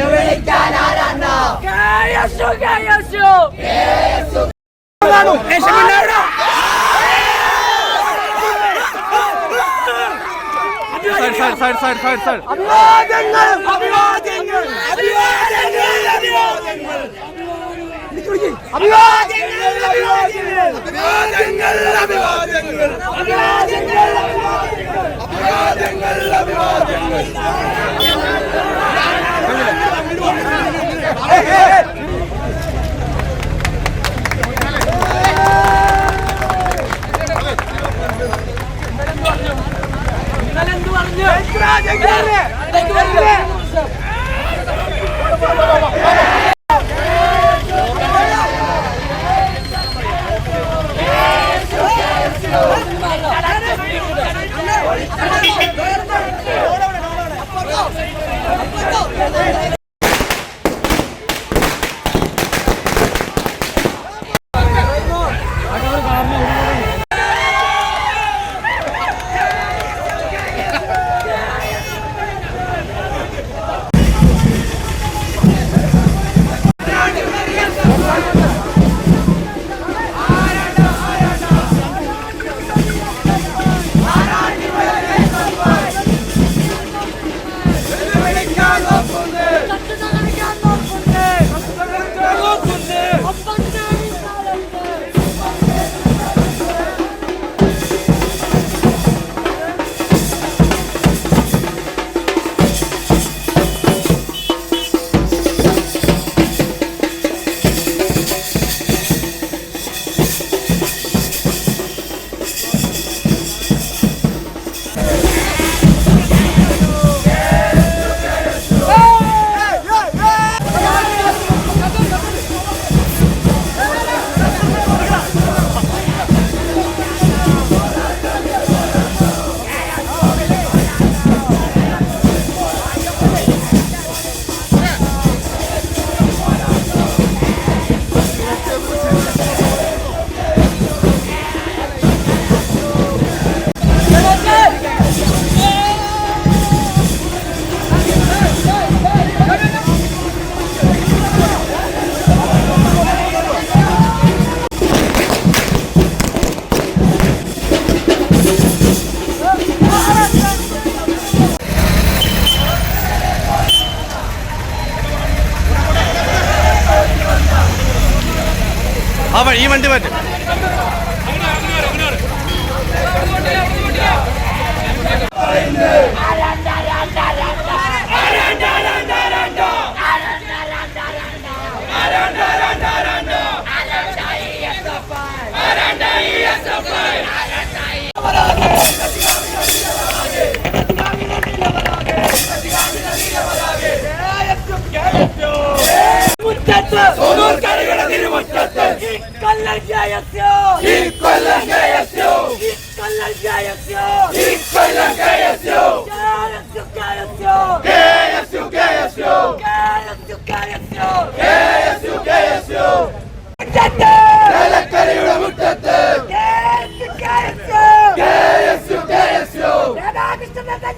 വെല്ലുവിളിക്കാൻ ആരാണ്ടോ KSU, KSU. അഭിവാദ്യങ്ങൾ അഭിവാദ്യങ്ങൾ അഭിവാദ്യങ്ങൾ അഭിവാദ്യങ്ങൾ അഭിവാദ്യങ്ങൾ അഭിവാദ്യങ്ങൾ അഭിവാദ്യങ്ങൾ അഭിവാദ്യങ്ങൾ അഭിവാദ്യങ്ങൾ അഭിവാദ്യങ്ങൾ ഇന്നലെ എന്ത് പറഞ്ഞു? അവൻ ഈ വണ്ടി മാറ്റും Muchachos,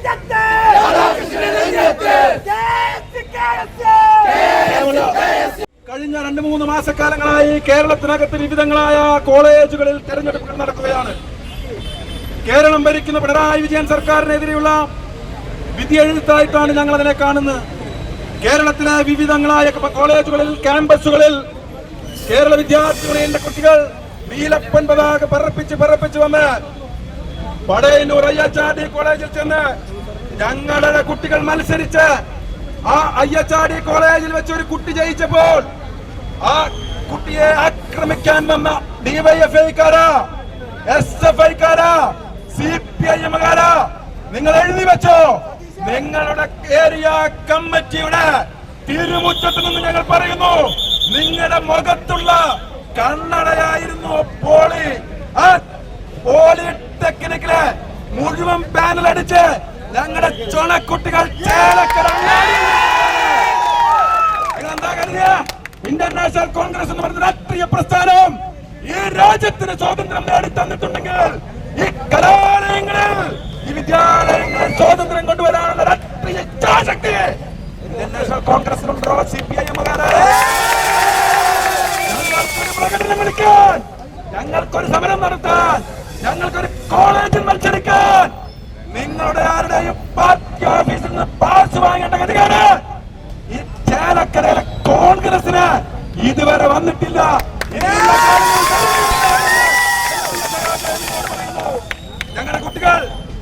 Get ജയസ്യോ കേരളത്തിനകത്ത് വിവിധങ്ങളായ കോളേജുകളിൽ തെരഞ്ഞെടുപ്പുകൾ നടക്കുകയാണ്. കേരളം ഭരിക്കുന്ന പിണറായി വിജയൻ സർക്കാരിനെതിരെയുള്ള വിധിയെഴുത്തായിട്ടാണ് ഞങ്ങൾ അതിനെ കാണുന്നത്. കേരളത്തിലെ വിവിധങ്ങളായ കോളേജുകളിൽ ക്യാമ്പസുകളിൽ കേരള വിദ്യാർത്ഥി കുട്ടികൾ നീലപ്പൻ പതാക പറപ്പിച്ച് പറപ്പിച്ച് വന്ന് പടയന്നൂർ അയ്യച്ചാടി കോളേജിൽ ചെന്ന് ഞങ്ങളുടെ കുട്ടികൾ മത്സരിച്ച് ആ അയ്യച്ചാടി കോളേജിൽ വെച്ച് ഒരു കുട്ടി ജയിച്ചപ്പോൾ ആ കുട്ടിയെ ആക്രമിക്കാൻ വന്ന ഡിവൈഎഫ്ഐക്കാരാ എസ് എഫ് ഐക്കാരാ സി പി ഐ എമ്മുകാരാ നിങ്ങൾ എഴുതി വെച്ചോ. നിങ്ങളുടെ ഏരിയ കമ്മിറ്റിയുടെ തിരുമുറ്റത്ത് നിന്ന് ഞങ്ങൾ പറയുന്നു നിങ്ങളുടെ മുഖത്തുള്ള കണ്ണടയായിരുന്നു പോളി. ആ പോളിടെക്നിക്കിൽ മുഴുവൻ പാനൽ അടിച്ച് ഞങ്ങളുടെ ചുണക്കുട്ടികൾ എന്താ കരുതിയ? ഇന്റർനാഷണൽ കോൺഗ്രസ് എന്ന് പറയുന്ന രാഷ്ട്രീയ പ്രസ്ഥാനം ഈ രാജ്യത്തിന് സ്വാതന്ത്ര്യം നേടി തന്നിട്ടുണ്ടെങ്കിൽ ഈ കലാലയങ്ങളിൽ ഈ വിദ്യാലയങ്ങളിൽ സ്വാതന്ത്ര്യം കൊണ്ടുവരാനുള്ള രാഷ്ട്രീയ ഇച്ഛാശക്തി ഇന്റർനാഷണൽ കോൺഗ്രസിനും സി പി ഐ പ്രകടനം വിളിക്കാൻ ഞങ്ങൾക്കൊരു സമരം നടത്താൻ ഞങ്ങൾക്കൊരു കോളേജിൽ മത്സരിക്കാൻ നിങ്ങളുടെ ആരുടെയും പാർട്ടി ഓഫീസിൽ നിന്ന് പാസ് വാങ്ങേണ്ട ഗതികേട് ഈ ചേലക്കരയിലെ കോൺഗ്രസിന് ഇതുവരെ വന്നിട്ടില്ല. ഞങ്ങളുടെ കുട്ടികൾ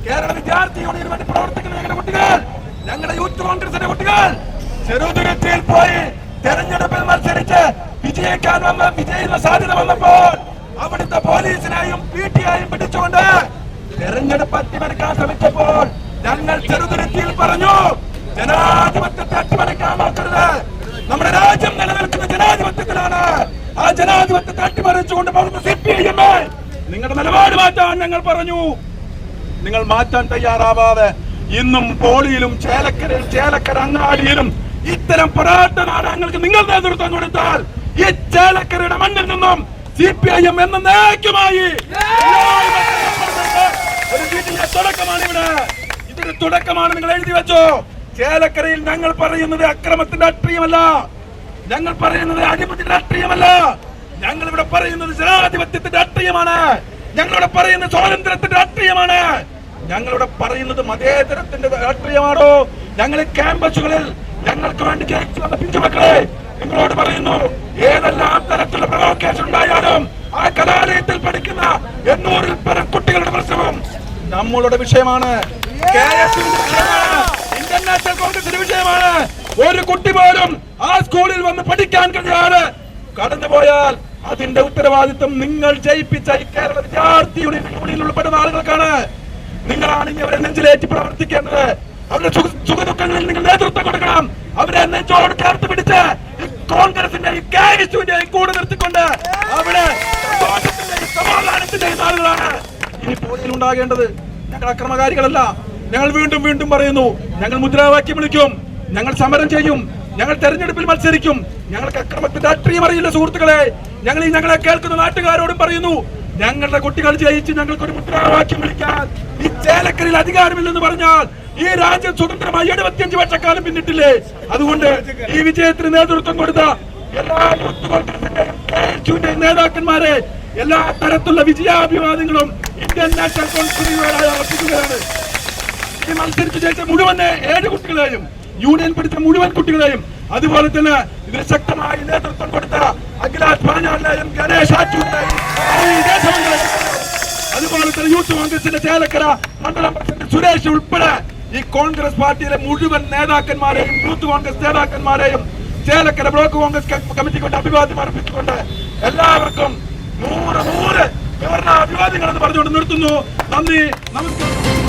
കേരള വിദ്യാർത്ഥി യൂണിയന് വേണ്ടി പ്രവർത്തിക്കുന്ന. ഞങ്ങളുടെ കുട്ടികൾ ഞങ്ങളുടെ യൂത്ത് കോൺഗ്രസിന്റെ കുട്ടികൾ ചെറുതുരത്തിൽ പോയി തെരഞ്ഞെടുപ്പിൽ മത്സരിച്ച് വിജയിക്കാൻ വന്ന വിജയിക്കുന്ന സാധ്യത വന്നപ്പോൾ അവിടുത്തെ പോലീസിനെയും പി ടി ആയും പിടിച്ചുകൊണ്ട് തെരഞ്ഞെടുപ്പ് അട്ടിമറിക്കാൻ ശ്രമിച്ചപ്പോൾ ഞങ്ങൾ ചെറുതുരുത്തിയിൽ പറഞ്ഞു ജനാധിപത്യത്തെ അട്ടിമറിക്കാൻ നോക്കരുത്. നമ്മുടെ രാജ്യം നിലനിൽക്കുന്ന ജനാധിപത്യത്തിലാണ്. ആ ജനാധിപത്യത്തെ അട്ടിമറിച്ചുകൊണ്ട് പോകുന്ന സി പി ഐ എം നിങ്ങളുടെ നിലപാട് മാറ്റാൻ ഞങ്ങൾ പറഞ്ഞു. നിങ്ങൾ മാറ്റാൻ തയ്യാറാവാതെ ഇന്നും പോളിയിലും ചേലക്കരയിൽ ചേലക്കര അങ്ങാടിയിലും ഇത്തരം പോരാട്ട നാടകങ്ങൾക്ക് നിങ്ങൾ നേതൃത്വം കൊടുത്താൽ ഈ ചേലക്കരയുടെ മണ്ണിൽ നിന്നും സി പി ഐ എം എന്ന നേക്കുമായി തുടക്കമാണ് ഇവിടെ ഇതൊരു തുടക്കമാണ് നിങ്ങൾ എഴുതി വെച്ചോ. ചേലക്കരയിൽ ഞങ്ങൾ പറയുന്നത് അക്രമത്തിന്റെ രാഷ്ട്രീയമല്ല. ഞങ്ങൾ പറയുന്നത് അഴിമതിന്റെ രാഷ്ട്രീയമല്ല. ഞങ്ങൾ ഇവിടെ പറയുന്നത് ജനാധിപത്യത്തിന്റെ രാഷ്ട്രീയമാണ്. ഞങ്ങളിവിടെ പറയുന്നത് സ്വാതന്ത്ര്യത്തിന്റെ രാഷ്ട്രീയമാണ്. ഞങ്ങളിവിടെ പറയുന്നത് മതേതരത്തിന്റെ രാഷ്ട്രീയമാണോ? ഞങ്ങൾ ക്യാമ്പസുകളിൽ ഞങ്ങൾക്ക് വേണ്ടി പിഞ്ചുമക്കളെ നിങ്ങളോട് പറയുന്നു ഏതെല്ലാം തരത്തിലുള്ള പ്രൊവോക്കേഷൻ ഉണ്ടായാലും ആ കലാലയത്തിൽ പഠിക്കുന്ന എണ്ണൂറിൽ പരം കുട്ടികളുടെ പ്രശ്നവും നമ്മളുടെ വിഷയമാണ്. കെ എസ് വിഷയമാണ്. ഇന്റർനാഷണൽ കോൺഗ്രസിന്റെ വിഷയമാണ് ഒരു കുട്ടി പോലും ആ സ്കൂളിൽ വന്ന് പഠിക്കാൻ കഴിയാതെ കടന്നുപോയാൽ അതിന്റെ ഉത്തരവാദിത്വം നിങ്ങൾ ജയിപ്പിച്ച ഈ കേരള വിദ്യാർത്ഥി യൂണിയനിൽ ഉൾപ്പെടുന്ന ആളുകൾക്കാണ് നിങ്ങളാണ് ഇനി അവരെ നെഞ്ചിലേറ്റി പ്രവർത്തിക്കേണ്ടത്. അവരുടെ സുഖ സുഖദുഃഖങ്ങളിൽ നിങ്ങൾ നേതൃത്വം കൊടുക്കണം. അവരെ നെഞ്ചോട് ചേർത്ത് പിടിച്ച് കോൺഗ്രസിന്റെ ഈ കാരിസുവിന്റെയും കൂടെ നിർത്തിക്കൊണ്ട് അവിടെ സമാധാനത്തിന്റെ ആളുകളാണ് ഇനി പോലീസിൽ ഉണ്ടാകേണ്ടത്. ഞങ്ങൾ അക്രമകാരികളല്ല. ഞങ്ങൾ വീണ്ടും വീണ്ടും പറയുന്നു ഞങ്ങൾ മുദ്രാവാക്യം വിളിക്കും ഞങ്ങൾ സമരം ചെയ്യും ഞങ്ങൾ തെരഞ്ഞെടുപ്പിൽ മത്സരിക്കും ഞങ്ങൾക്ക് അക്രമത്തിൽ രാഷ്ട്രീയം അറിയില്ല സുഹൃത്തുക്കളെ. ഞങ്ങൾ ഈ ഞങ്ങളെ കേൾക്കുന്ന നാട്ടുകാരോടും പറയുന്നു ഞങ്ങളുടെ കുട്ടികൾ ജയിച്ച് ഞങ്ങൾക്ക് ഒരു മുദ്രാവാക്യം വിളിക്കാൻ ഈ ചേലക്കരിൽ അധികാരമില്ലെന്ന് പറഞ്ഞാൽ ഈ രാജ്യം സ്വതന്ത്രമായി എഴുപത്തിയഞ്ച് വർഷക്കാലം പിന്നിട്ടില്ലേ? അതുകൊണ്ട് ഈ വിജയത്തിന് നേതൃത്വം കൊടുത്ത എല്ലാ നേതാക്കന്മാരെ എല്ലാ തരത്തിലുള്ള വിജയാഭിവാദങ്ങളും ഇന്ത്യൻ നാഷണൽ കോൺഗ്രസ് അർപ്പിക്കുകയാണ് ഈ മത്സരിച്ച് ശേഷം മുഴുവൻ ഏഴ് കുട്ടികളെയും യൂണിയൻ പിടിച്ച മുഴുവൻ കുട്ടികളെയും അതുപോലെ തന്നെ ഇതിന് ശക്തമായി നേതൃത്വം കൊടുത്ത അഖിലാഷ് പാഞ്ഞാലിനെയും ഗണേഷ് അതുപോലെ തന്നെ യൂത്ത് കോൺഗ്രസിന്റെ ചേലക്കര മണ്ഡലം സുരേഷ് ഉൾപ്പെടെ ഈ കോൺഗ്രസ് പാർട്ടിയിലെ മുഴുവൻ നേതാക്കന്മാരെയും യൂത്ത് കോൺഗ്രസ് നേതാക്കന്മാരെയും ചേലക്കര ബ്ലോക്ക് കോൺഗ്രസ് കമ്മിറ്റി കൊണ്ട് അഭിവാദ്യം അർപ്പിച്ചുകൊണ്ട് എല്ലാവർക്കും നൂറ് നൂറ് വിവരണ അഭിവാദ്യങ്ങൾ എന്ന് പറഞ്ഞുകൊണ്ട് നിർത്തുന്നു. നന്ദി നമസ്കാരം.